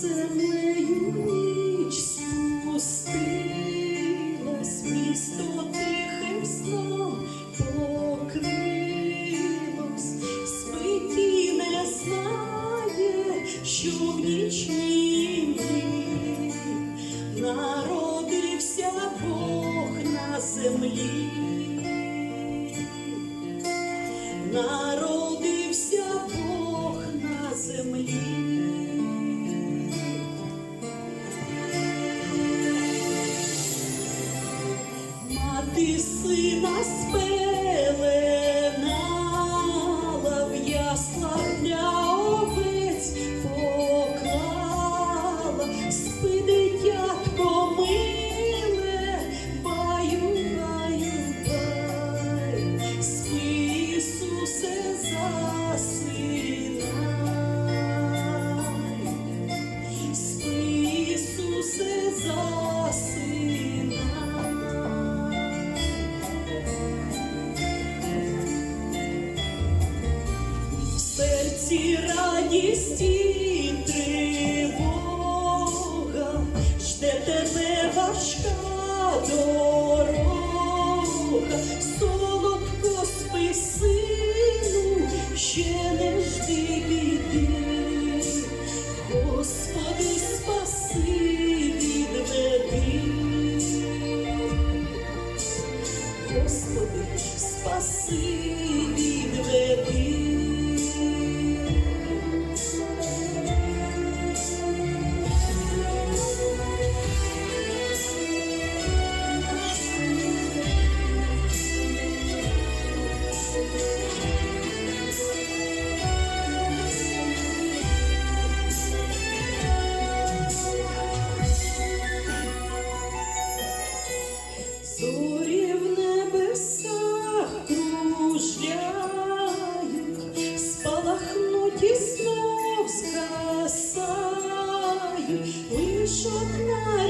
землею ніч спустилась, місто тихим сном покрилось, не знає, що в нічній народився Бог на землі. Народився Бог Мати сина спеленала серці радість Щоб на